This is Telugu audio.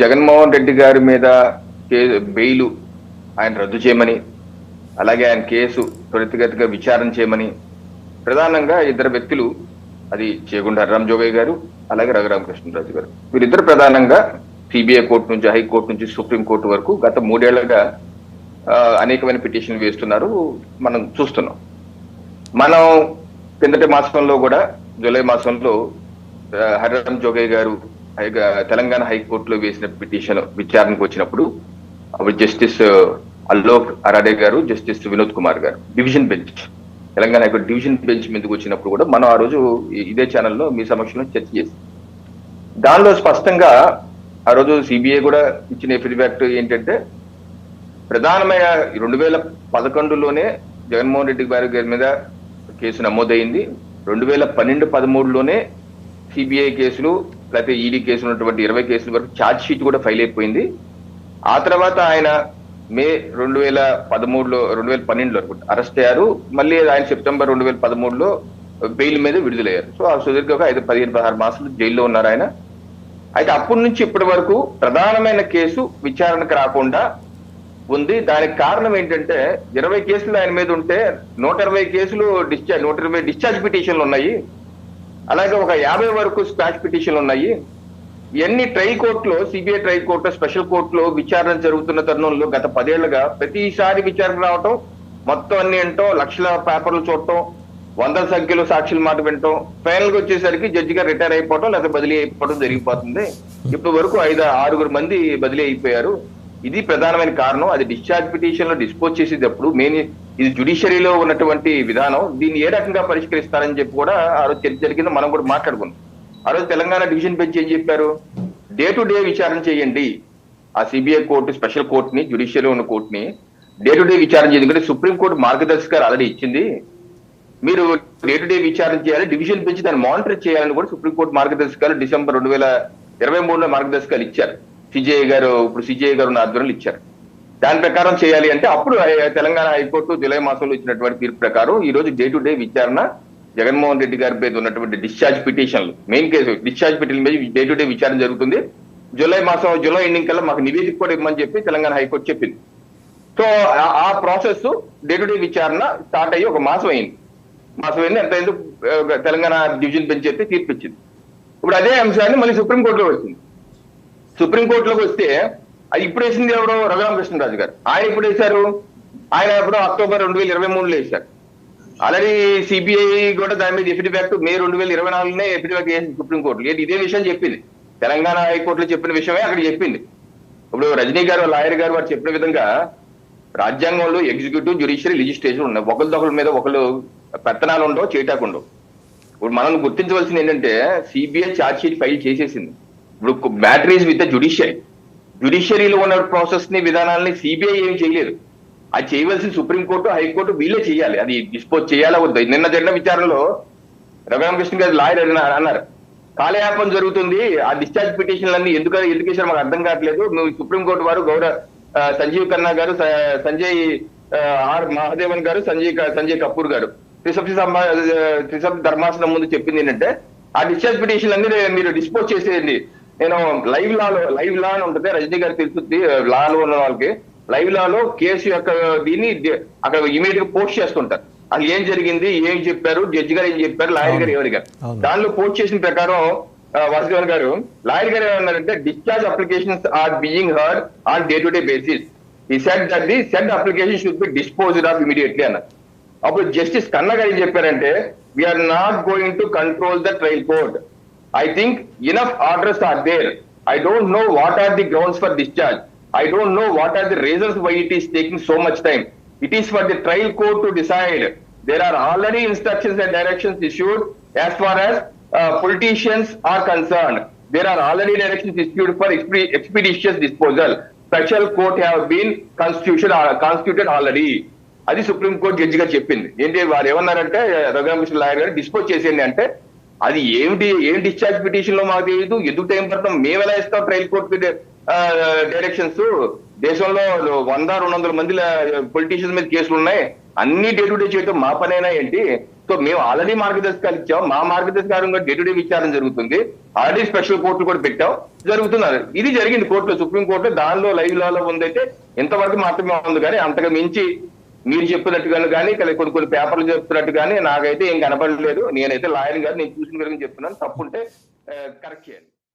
జగన్మోహన్ రెడ్డి గారి మీద బెయిల్ ఆయన రద్దు చేయమని అలాగే ఆయన కేసు త్వరితగతిగా విచారణ చేయమని ప్రధానంగా ఇద్దరు వ్యక్తులు అది చేయకుండా హర్రామ్ జోగయ్య గారు అలాగే రఘురామకృష్ణరాజు గారు. వీరిద్దరు ప్రధానంగా సిబిఐ కోర్టు నుంచి హైకోర్టు నుంచి సుప్రీం కోర్టు వరకు గత మూడేళ్ళుగా అనేకమైన పిటిషన్లు వేస్తున్నారు. మనం చూస్తున్నాం. మనం కిందటి మాసంలో కూడా జూలై మాసంలో హరిరామ్ జోగయ్య గారు తెలంగాణ హైకోర్టులో వేసిన పిటిషన్ విచారణకు వచ్చినప్పుడు జస్టిస్ అల్లోక్ అరాడే గారు justice Vinod Kumar garu division bench Telangana high court division bench మీదకి వచ్చినప్పుడు కూడా మనం ఆ రోజు ఇదే ఛానల్లో మీ సమక్షంలో చర్చ చేసి దానిలో స్పష్టంగా ఆ రోజు సిబిఐ కూడా ఇచ్చిన ఫీడ్బ్యాక్ ఏంటంటే ప్రధానమైన రెండు వేల పదకొండులోనే జగన్మోహన్ రెడ్డి గారి గారి మీద కేసు నమోదైంది. రెండు వేల పన్నెండు పదమూడులోనే సిబిఐ కేసులు లేకపోతే ఈడీ కేసు ఉన్నటువంటి ఇరవై కేసుల వరకు ఛార్జ్ షీట్ కూడా ఫైల్ అయిపోయింది. ఆ తర్వాత ఆయన మే రెండు వేల పదమూడులో రెండు వేల పన్నెండులో అనుకుంటా అరెస్ట్ అయ్యారు. మళ్ళీ ఆయన సెప్టెంబర్ రెండు వేల పదమూడులో బెయిల్ మీద విడుదలయ్యారు. సో ఆ సుదీర్ఘంగా ఐదు పదిహేను పదహారు మాసాలు జైల్లో ఉన్నారు ఆయన. అయితే అప్పటి నుంచి ఇప్పటి వరకు ప్రధానమైన కేసు విచారణకు రాకుండా ఉంది. దానికి కారణం ఏంటంటే ఇరవై కేసులు ఆయన మీద ఉంటే నూట ఇరవై కేసులు డిశ్చార్జ్ నూట ఇరవై డిశ్చార్జ్ పిటిషన్లు ఉన్నాయి. అలాగే ఒక యాభై వరకు స్క్వాష్ పిటిషన్లు ఉన్నాయి. ఇవన్నీ ట్రై కోర్టులో సిబిఐ ట్రై కోర్టు స్పెషల్ కోర్టులో విచారణ జరుగుతున్న తరుణంలో గత పదేళ్ళుగా ప్రతిసారి విచారణ రావటం మొత్తం అన్ని ఏంటో లక్షల పేపర్లు చూడటం వందల సంఖ్యలో సాక్షుల మాట వినటం ఫైనల్గా వచ్చేసరికి జడ్జి గారు రిటైర్ అయిపోవటం లేదా బదిలీ అయిపోవడం జరిగిపోతుంది. ఇప్పటి వరకు ఐదు ఆరుగురు మంది బదిలీ అయిపోయారు. ఇది ప్రధానమైన కారణం. అది డిశ్చార్జ్ పిటిషన్లో డిస్పోజ్ చేసేటప్పుడు మెయిన్ ఇది జుడిషియరీలో ఉన్నటువంటి విధానం దీన్ని ఏ రకంగా పరిష్కరిస్తారని చెప్పి కూడా ఆ రోజు చర్చ జరిగింది. మనం కూడా మాట్లాడుకున్నాం ఆ రోజు తెలంగాణ డివిజన్ బెంచ్ ఏం చెప్పారు? డే టు డే విచారణ చేయండి. ఆ సిబిఐ కోర్టు స్పెషల్ కోర్టుని జుడిషియరీ ఉన్న కోర్టుని డే టు డే విచారణ చేయండి. ఎందుకంటే సుప్రీంకోర్టు మార్గదర్శకాలు ఆల్రెడీ ఇచ్చింది. మీరు డే టు డే విచారణ చేయాలి. డివిజన్ బెంచ్ దాన్ని మానిటర్ చేయాలని కూడా సుప్రీంకోర్టు మార్గదర్శకాలు డిసెంబర్ రెండు వేల ఇరవై మూడులో మార్గదర్శకాలు ఇచ్చారు. సిజేఐ గారు ఇప్పుడు సిజేఐ గారు ఉన్న ఆధ్వర్యంలో ఇచ్చారు. దాని ప్రకారం చేయాలి అంటే అప్పుడు తెలంగాణ హైకోర్టు జూలై మాసంలో ఇచ్చినటువంటి తీర్పు ప్రకారం ఈ రోజు డే టు డే విచారణ జగన్మోహన్ రెడ్డి గారి మీద ఉన్నటువంటి డిశ్చార్జ్ పిటిషన్లు మెయిన్ కేసు డిశ్చార్జ్ పిటిషన్ మీద డే టు డే విచారణ జరుగుతుంది. జూలై మాసం జూలై ఎండింగ్ కల్లా మాకు నివేదిక కూడా ఇవ్వమని చెప్పి తెలంగాణ హైకోర్టు చెప్పింది. సో ఆ- ప్రాసెస్ డే టు డే విచారణ స్టార్ట్ అయ్యి ఒక మాసం అయింది. మాసం అయింది ఎంత అయింది తెలంగాణ డివిజన్ బెంచ్ చెప్పి తీర్పు ఇచ్చింది. ఇప్పుడు అదే అంశాన్ని మళ్ళీ సుప్రీంకోర్టులో వచ్చింది. సుప్రీంకోర్టులోకి వస్తే అది ఇప్పుడు వేసింది ఎవరు? రఘురామకృష్ణరాజు గారు. ఆయన ఎప్పుడు వేశారు? ఆయన ఎప్పుడో అక్టోబర్ రెండు వేల ఇరవై మూడులో వేశారు. ఆల్రెడీ సిబిఐ కూడా దాని మీద ఎఫిడవిట్ యాక్ట్ మే రెండు వేల ఇరవై నాలుగునే ఎఫిడవిట్ వేసింది సుప్రీంకోర్టు ఏంటి ఇదే విషయం చెప్పింది. తెలంగాణ హైకోర్టులో చెప్పిన విషయమే అక్కడ చెప్పింది. ఇప్పుడు రజనీ గారు లాయర్ గారు వారు చెప్పిన విధంగా రాజ్యాంగంలో ఎగ్జిక్యూటివ్ జ్యుడిషియరీ లిజిస్ట్రేషన్ ఉన్నాయి. ఒకరిదొకరి మీద ఒకరు పెత్తనాలు ఉండవు చేటాకు ఉండవు. ఇప్పుడు మనం గుర్తించవలసింది ఏంటంటే సిబిఐ ఛార్జ్ షీట్ ఫైల్ చేసేసింది. ఇప్పుడు బ్యాటరీస్ విత్ ద జుడిషియరీ జుడిషియరీలో ఉన్న ప్రాసెస్ని విధానాలని సిబిఐ ఏమి చేయలేదు. అది చేయవలసిన సుప్రీంకోర్టు హైకోర్టు వీళ్ళే చేయాలి. అది డిస్పోజ్ చేయాలా వద్దు? నిన్న జరిగిన విచారణలో రఘురామకృష్ణ గారి లాయర్ అన్న- అన్నారు. కాలయాపం జరుగుతుంది. ఆ డిశ్చార్జ్ పిటిషన్లన్నీ ఎందుకు ఎందుకు మాకు అర్థం కావట్లేదు. నువ్వు సుప్రీంకోర్టు వారు గౌరవ సంజీవ్ ఖన్నా గారు సంజయ్ ఆర్ మహాదేవన్ గారు సంజయ్ సంజయ్ కపూర్ గారు. త్రిసభ్య సంభా త్రిసభ్య ధర్మాసనం ముందు చెప్పింది ఏంటంటే ఆ డిశ్చార్జ్ పిటిషన్ అన్ని మీరు డిస్పోజ్ చేసేయండి. నేను లైవ్ లాలో లైవ్ లా అని ఉంటుంది రజనీ గారు తెలుస్తుంది లాలో ఉన్న వాళ్ళకి. లైవ్ లాలో కేసు యొక్క దీన్ని అక్కడ ఇమీడియట్గా పోస్ట్ చేస్తుంటారు. అసలు ఏం జరిగింది ఏం చెప్పారు జడ్జి గారు ఏం చెప్పారు లాయర్ గారు ఎవరు గారు. దానిలో పోస్ట్ చేసిన ప్రకారం వాసుదేవన్ గారు లాయర్ గారు ఏమన్నారంటే discharge applications are being heard on day to day basis ఈ set that the set application should be disposed of immediately అన్నారు. అప్పుడు జస్టిస్ కన్నా గారు ఏం చెప్పారంటే we're not going to control the trial court I think enough orders are there I don't know what are the grounds for discharge I don't know what are the reasons why it is taking so much time it is for the trial court to decide there are already instructions and directions issued as far as politicians are concern there are already directions issued for expeditious disposal special court have been constitution constituted already అది సుప్రీం కోర్ట్ జడ్జి చెప్పింది. ఏంటి వారు ఏమన్నారంటే రఘురామకృష్ణ లాయర్ గారు డిస్పోజ్ చేసింది అంటే అది ఏమిటి ఏం డిశ్చార్జ్ పిటిషన్లో మాకు తెలియదు ఎందుకు టైం పడతాం. మేము ఎలా ఇస్తాం ట్రయల్ కోర్టు డైరెక్షన్స్ దేశంలో వంద రెండు వందల మంది పొలిటీషియన్స్ మీద కేసులు ఉన్నాయి. అన్ని డే టు డే చేయటం మా పనైనా ఏంటి? సో మేము ఆల్రెడీ మార్గదర్శకాలు ఇచ్చాం. మా మార్గదర్శకాలు డే టు డే విచారణ జరుగుతుంది. ఆల్రెడీ స్పెషల్ కోర్టులు కూడా పెట్టాం. జరుగుతున్నారు. ఇది జరిగింది కోర్టులో సుప్రీం కోర్టులో. దానిలో లైవ్ లాలో ఉందైతే ఇంతవరకు మాత్రమే ఉంది. కానీ అంతగా మించి మీరు చెప్పినట్టుగా కానీ కొన్ని కొన్ని పేపర్లు చెప్తున్నట్టు కానీ నాకైతే ఏం కనపడలేదు. నేనైతే లాయర్ గారు నేను చూసిన వరకు చెప్తున్నాను. తప్పుంటే కరెక్ట్ చేయండి.